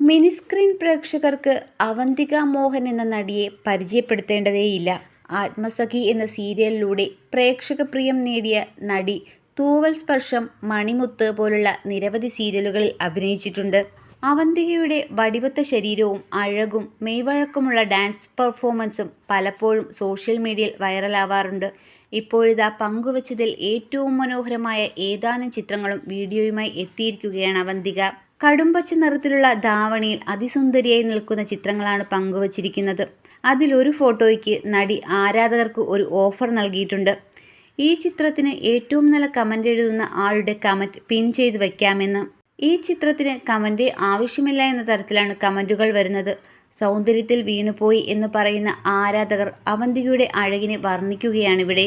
Mini screen പ്രേക്ഷകർക്ക് അവന്തിക മോഹൻ എന്ന നടിയെ പരിചയപ്പെടുത്തേണ്ടതേയില്ല. ആത്മസഖി എന്ന സീരിയലിലൂടെ പ്രേക്ഷക പ്രിയം നേടിയ നടി തൂവൽ സ്പർശം മണിമുത്ത് പോലുള്ള നിരവധി സീരിയലുകളിൽ അഭിനയിച്ചിട്ടുണ്ട്. അവന്തികയുടെ വടിവത്ത ശരീരവും അഴകും മെയ്വഴക്കമുള്ള ഡാൻസ് പെർഫോമൻസും പലപ്പോഴും സോഷ്യൽ മീഡിയയിൽ വൈറലാവാറുണ്ട്. ഇപ്പോഴിതാ പങ്കുവച്ചതിൽ ഏറ്റവും മനോഹരമായ ഏതാനും ചിത്രങ്ങളും വീഡിയോയുമായി എത്തിയിരിക്കുകയാണ് അവന്തിക. കടുംപച്ച നിറത്തിലുള്ള ധാവണിയിൽ അതിസുന്ദരിയായി നിൽക്കുന്ന ചിത്രങ്ങളാണ് പങ്കുവച്ചിരിക്കുന്നത്. അതിലൊരു ഫോട്ടോയ്ക്ക് നടി ആരാധകർക്ക് ഒരു ഓഫർ നൽകിയിട്ടുണ്ട്. ഈ ചിത്രത്തിന് ഏറ്റവും നല്ല കമന്റ് എഴുതുന്ന ആളുടെ കമന്റ് പിൻ ചെയ്ത് വയ്ക്കാമെന്ന് ഈ ചിത്രത്തിന് കമന്റ് ആവശ്യമില്ല എന്ന തരത്തിലാണ് കമന്റുകൾ വരുന്നത്. സൗന്ദര്യത്തിൽ വീണുപോയി എന്ന് പറയുന്ന ആരാധകർ അവന്തികയുടെ അഴകിനെ വർണിക്കുകയാണിവിടെ.